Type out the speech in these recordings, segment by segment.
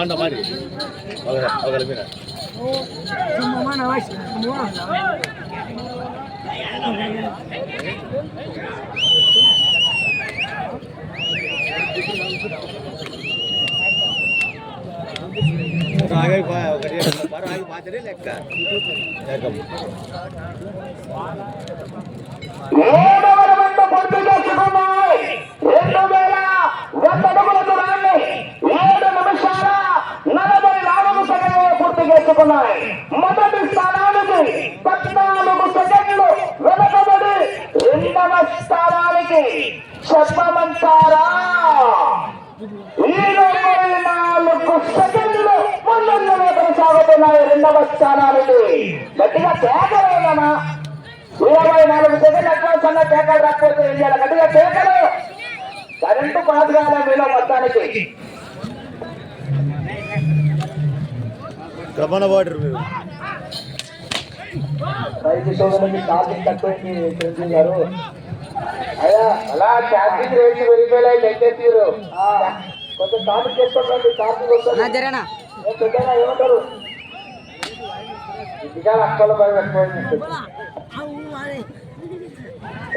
బండ మరి అవగల మీద. ఆగి ఒకటి ఆగి పాతరే లెక్క. ఏడవ రౌండ్ పూర్తి చేసుకున్నాయి రెండు వేల వంద అడుగుల దూరాన్ని ఏడు నిమిషాల నలభై నాలుగు సెకండ్లు పూర్తి మొదటి స్థానానికి పద్నాలుగు సెకండ్లు వెనకబడి రెండవ స్థానానికి చెప్పమంటారా ఇరవై నాలుగు సెకండ్లు ముందంజలో కొనసాగుతున్నాయి రెండవ స్థానానికి. గట్టిగా తేగలేదమ్మా ఇరవై నాలుగు సెకండ్ అడ్వాన్స్ అన్న పేకలు రాకపోతే ఏం చేయాలి? గట్టిగా పేకలు కరెంటు పాదు కాలే మీలో మొత్తానికి. కబన వాటర్ రైతు సోదరులకి గారు అయ్యా అలా ఛార్జింగ్ రేట్లు పెరిగిపోయాయి లెక్కేసారు కొంచెం టాపిక్ చేసుకోండి ఛార్జింగ్ వస్తుంది పెద్దగా ఏమంటారు అక్కల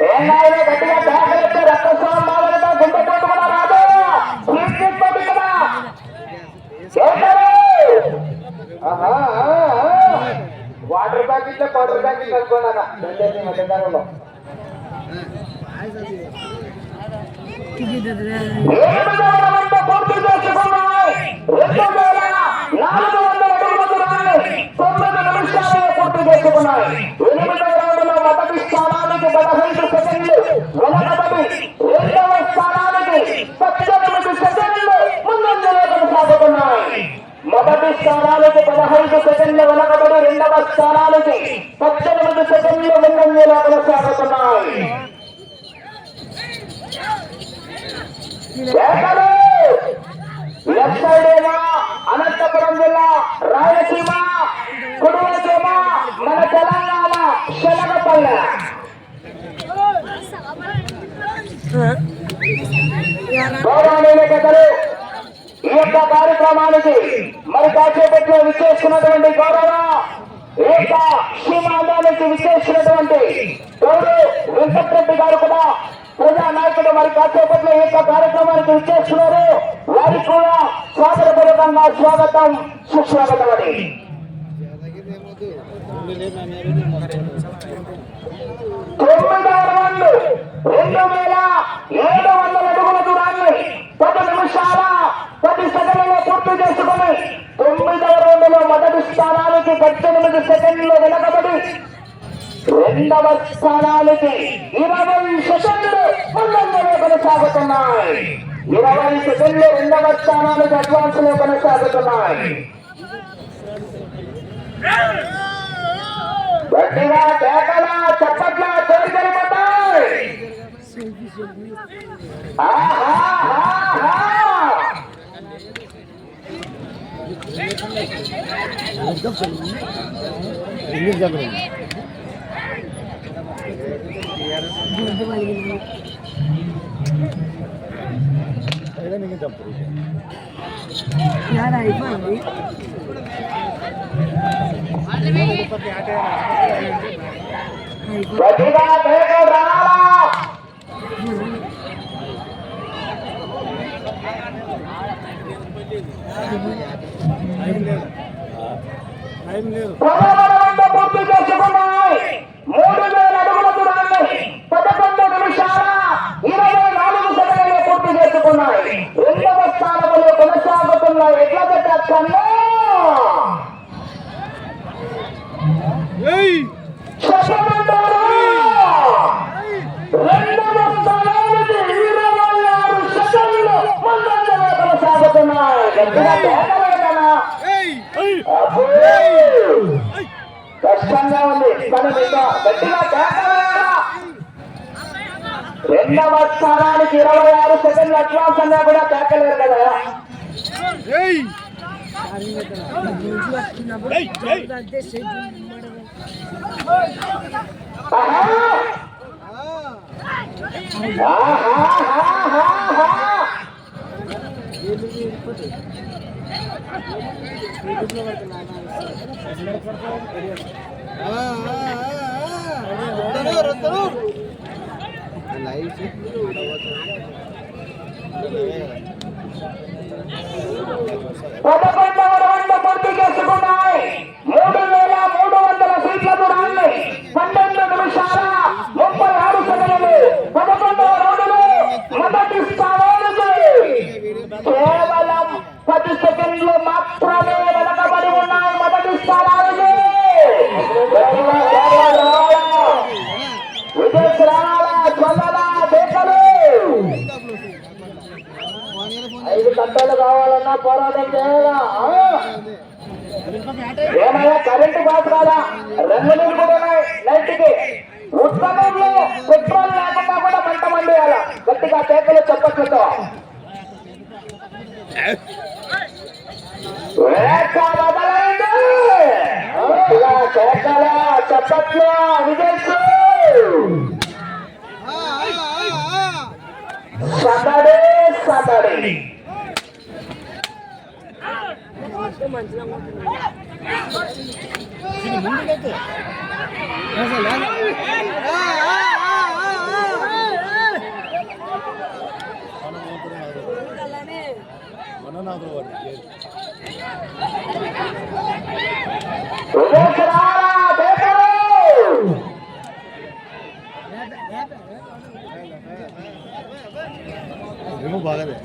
ఏం గట్టిగా జాగ్రత్త రక్తస్రావం బాగా గుండె పోటు కూడా రాదు స్పీడ్ తీసుకోండి కదా ఏంటారు? ఆహా, ఆ, ఆ. వాటర్ ప్యాకెట్ పూర్తి చేసుకున్నాయి. రెండు వేల నాలుగు వందల తొమ్మిది పూర్తి చేసుకున్నాయి. ఎనిమిదవ మొదటి స్థానానికి పదహైదు సెకండ్లు వెనకబడి రెండవ స్థానానికి పద్దెనిమిది సెకండ్లు ముందంజలో కొనసాగుతున్నాయి స్థానాలకు పదహైదు సెకండ్లు వెనకబడి రెండవ స్థానానికి పద్దెనిమిది సెకండ్లు ముందంజలో కొనసాగుతున్నాయి వేటలు! లెఫ్ట్ సైడ్ ఏమో అనంతపురం జిల్లా రాయలసీమ కుడివైపేమో మన తెలంగాణ శనగపల్లె గౌరవనీయ కథలు ఈ యొక్క కార్యక్రమానికి మరి కాసేపట్లో విచ్చేసుకున్నటువంటి గౌరవ ఈ యొక్క సీమాందానికి విచ్చేసినటువంటి గౌరవ వెంకటరెడ్డి గారు కూడా ప్రజా నాయకుడు మరి కాసేపట్లో ఈ యొక్క కార్యక్రమానికి విచ్చేస్తున్నారు. వారికి కూడా స్వాగతపూర్వకంగా స్వాగతం. సుస్వాగతం అని తొమ్మిదవ రౌండ్ రెండు వేల ఏడు వందల అడుగుల దూరాన్ని పది నిమిషాల పది సెకండ్లలో పూర్తి చేసుకుని తొమ్మిదవ రౌండ్లో మొదటి స్థానానికి పద్దెనిమిది సెకండ్లు వెనకబడి రెండవ స్థానానికి ఇరవై సెకండ్లు ముందంజలో కొనసాగుతున్నాయి. ఇరవై సెకండ్లు రెండవ స్థానానికి అడ్వాన్స్లో కొనసాగుతున్నాయి. గట్టిగా కేకల చప్పట్ల తోడికెళ్ళిపోతాయి ఆహా అయిపోయింది గట్టిగా కేకలు రావాలా టైం లేదు ప్రథమ పూర్తి చేసుకున్నాయి మూడు వేల అడుగుల దూరాన్ని పదకొండు నిమిషాల ఇరవై నాలుగు సెకండ్లు పూర్తి చేసుకున్నాయి రెండవ స్థానంలో కొనసాగుతున్నాయి ఎట్లా పెట్టచ్చన్నా చెప్పమంటారా రెండవ స్థానానికి ఇరవై ఆరు సెకండ్లు ముందంజలో కొనసాగుతున్నాయి గట్టిగా తేగలేదనా? ఏయ్ ఏయ్ అబ్బో! కష్టంగా ఉంది కానీ మీకు గట్టిగా కేకలేదా? రెండవ స్థానానికి ఇరవై ఆరు సెకండ్లు అట్లాసంగా కూడా కేకలేరు కదా ఏయ్ ఏయ్ ఏయ్ ఆహా! ఆహాహాహాహా! పదకొండవ రౌండ్ పూర్తి చేసుకున్నాయి మూడు వేల మూడు వందల సీట్ల దూరాన్ని పన్నెండు నిమిషాల ముప్పై ఆరు సెకండ్లు పదకొండవ రౌండ్లో మొదటి స్థానానికి కేవలం పది సెకండ్లు మాత్రమే వెనకబడి ఉన్నాయి మొదటి స్థానానికి విజయశ్రాల చందన దేశలు ఐదు గంటలు కావాలన్నా పోరాటం చేయాలా ఏమయ్యా కరెంటు బాస్ కాదా రెండు నీళ్ళు కూడా నైట్కి ఉత్సవంలో పెట్రోల్ లేకుండా కూడా మంట మండేయాల గట్టిగా కేకలు చెప్పట్లతో వేట మొదలైంది గట్టిగా కేకల చెప్పట్లు విజయ్ సందడి సందడి విజయశ్రాల దేశలు బాగానే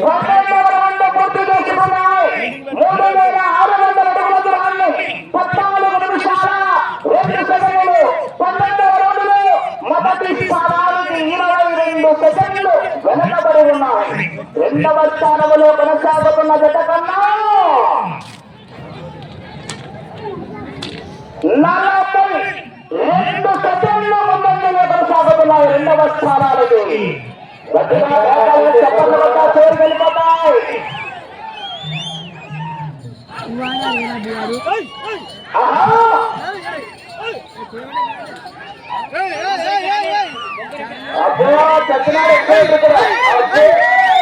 పన్నెండవ రౌండ్ పూర్తి చేసుకున్నాయి మూడు వేల ఆరు వందల అడుగుల దూరాన్ని పద్నాలుగు నిమిషాల రెండు సెకండ్లు పన్నెండవ రౌండ్లో మొదటి స్థానానికి ఇరవై రెండు సెకండ్లు వెనకబడి ఉన్నాయి రెండవ స్థానంలో కొనసాగుతున్న జత కన్నా నలభై రెండు సెకండ్లు ముందంజలో కొనసాగుతున్నాయి రెండవ స్థానానికి. గట్టిగా అబ్బో చచ్చినాడు ఎక్కువ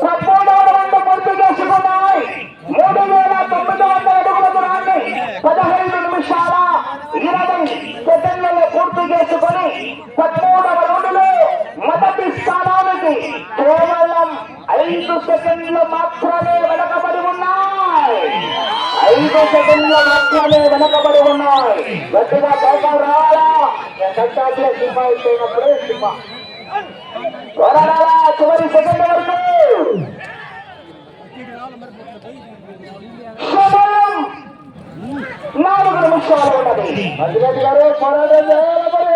పదమూడవ రౌండ్ మూడు వేల తొమ్మిది వందల అడుగుల దూరాన్ని పదహైదు నిమిషాల ఇరవై సెకండ్లలో పూర్తి చేసుకొని పదమూడవ రౌండ్లో మొదటి స్థానానికి కేవలం ఐదు సెకండ్లు మాత్రమే వెనకబడి ఐదు సెకండ్ల మాత్రమే వెనకబడి ఉన్నాయి. గట్టిగా కేకలు రావాలా? కట్టాట్లే సినిమా అయిపోయినప్పుడే సినిమా. చివరి సెకండ్ వరకు. నాలుగు నిమిషాలు ఉన్నది. అధిపతి గారు పోరాటం చేయాలి మరి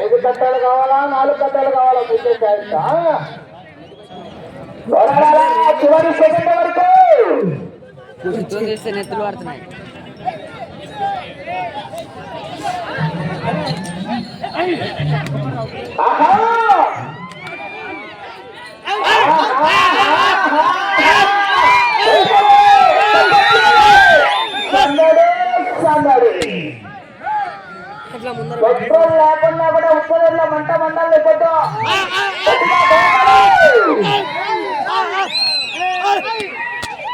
ఐదు కట్టలు కావాలా? నాలుగు కట్టలు కావాలా? మీకే చివరి సెకండ్ వరకు. చేస్తే నెత్తులు పడుతున్నాయి పెట్రోల్ లేకుండా కూడా ఉత్తరంలో మంట మండాలి కొట్టు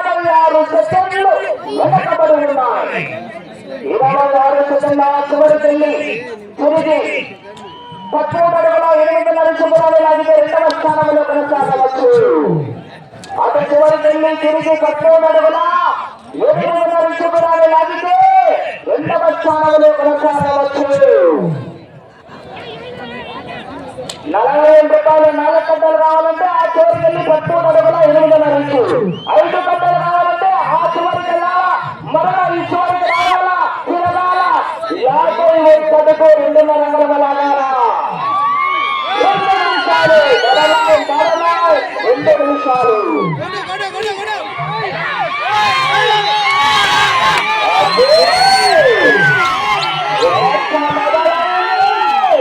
ఇరవై ఆరు సెకండ్లు వెనకబడి ఉన్నాయి ఇరవై ఆరు సెకండ్ల చివరికి వెళ్ళి తిరిగి పదమూడు అడుగుల ఎనిమిదిన్నర శుభ్రాలు లాగితే రెండవ స్థానంలో కొనసాగవచ్చు అటు చివరికి వెళ్ళి తిరిగి పదమూడు అడుగుల ఎనిమిదిన్నర శుభ్రాలు లాగితే రెండవ స్థానంలో కొనసాగవచ్చు నలభై వేల రూపాయలు నాలుగు కట్టలు కావాలంటే ఆ చివరికి వెళ్ళి పదమూడు అడుగుల ఎనిమిదిన్నర ఇంచు ఐదు మరలా ఈ చివరికి రావాలా? తిరగాలా యాభై ఒక్కటికు రెండున్నర అంగళం లాగాలా రెండు నిమిషాలు గడలాయ్, గడలాయ్, రెండు నిమిషాలు అదే. ఒక్క మొదలైంది.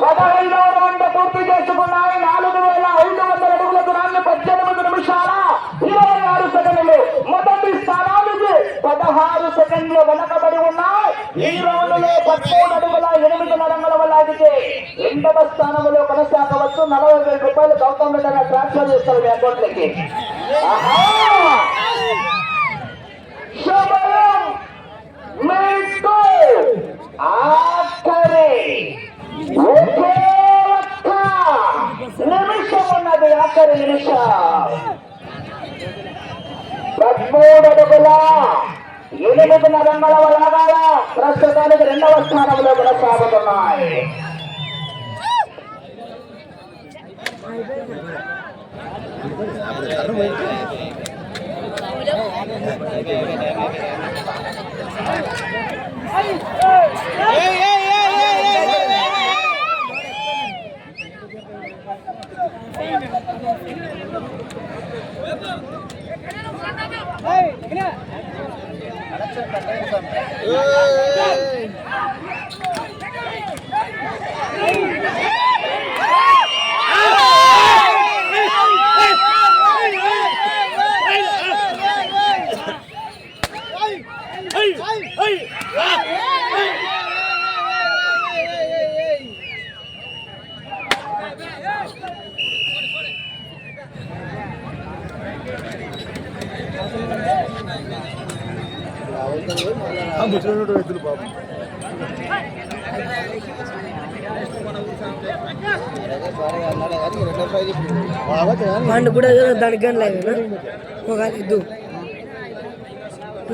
పదహైదవ రౌండ్ పూర్తి చేసుకున్నాయి నాలుగు వేల ఐదు వందల అడుగుల దూరాన్ని పద్దెనిమిది నిమిషాల ఇరవై ఆరు సెకండ్లు మొదటి స్థానానికి పదహారు సెకండ్లు వెనకబడి ఉన్నాయి ఈ రౌండ్లో పదమూడు అడుగుల ఎనిమిది నరంగుల వల్ల అడిగితే రెండవ స్థానంలో కొనసాగవచ్చు నలభై వేల రూపాయలు గౌతమ్ రెడ్డి ట్రాన్స్ఫర్ చేస్తారు మీ అకౌంట్లకి ఆహా! శుభం ఆఖరి ఒకే ఒక్క నిమిషం ఉన్నది ఆఖరి నిమిషం. పదమూడు అడుగుల ఎనిమిది నరంగల లాగాల ప్రస్తుతానికి రెండవ స్థానంలో కొనసాగుతున్నాయి. Hey, look at that. ముసలి రైతులు పాపం. వాడిని కూడా దానికి కానీ లైన్ ఒక ఇద్దు.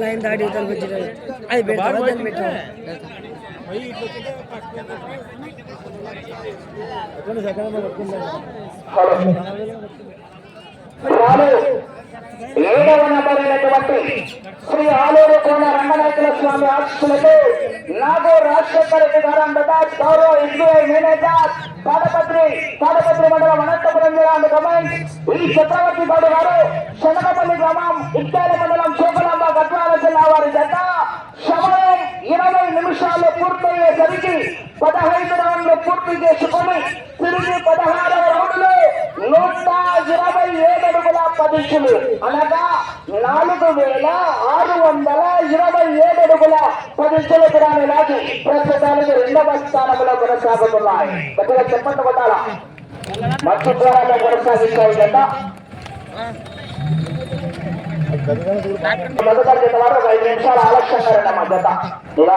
లైన్ దాటి ఇతరులకు వచ్చినాడు అది దాన్ని ఏడవ నెంబర్ అయినటువంటి శ్రీ ఆలూరు కోన రంగనాయకుల స్వామి ఆశీస్సులతో నాగో రాజశేఖర రెడ్డి గారు అంబదాస్ గౌరవ ఎస్బీఐ మేనేజర్ పాదపత్రి తాడపత్రి మండలం అనంతపురం జిల్లా అండ్ ఈ చక్రవర్తి గౌడ్ గారు శనగపల్లి గ్రామం ఇట్టాల మండలం చోకలాంబ గద్వాల జిల్లా వారి జత సమయం ఇరవై నిమిషాలు పూర్తయ్యేసరికి పదహైదు రౌండ్లు పూర్తి చేసుకొని తిరిగి పదహారవ నూట ఇరవై ఏడు అడుగుల పదించులు. అనగా నాలుగు వేల ఆరు వందల ఇరవై ఏడు అడుగుల పదించులు కూడా నాటి ప్రస్తుతానికి రెండవ స్థానంలో కొనసాగుతున్నాయి. కొద్దిగా చెప్పండి కొట్టాలా? మధ్య ద్వారా కొనసాగిస్తాయి కదా. మొదటి వారు ఐదు నిమిషాలు ఆలస్యంగా రండి మా జత. ఇలా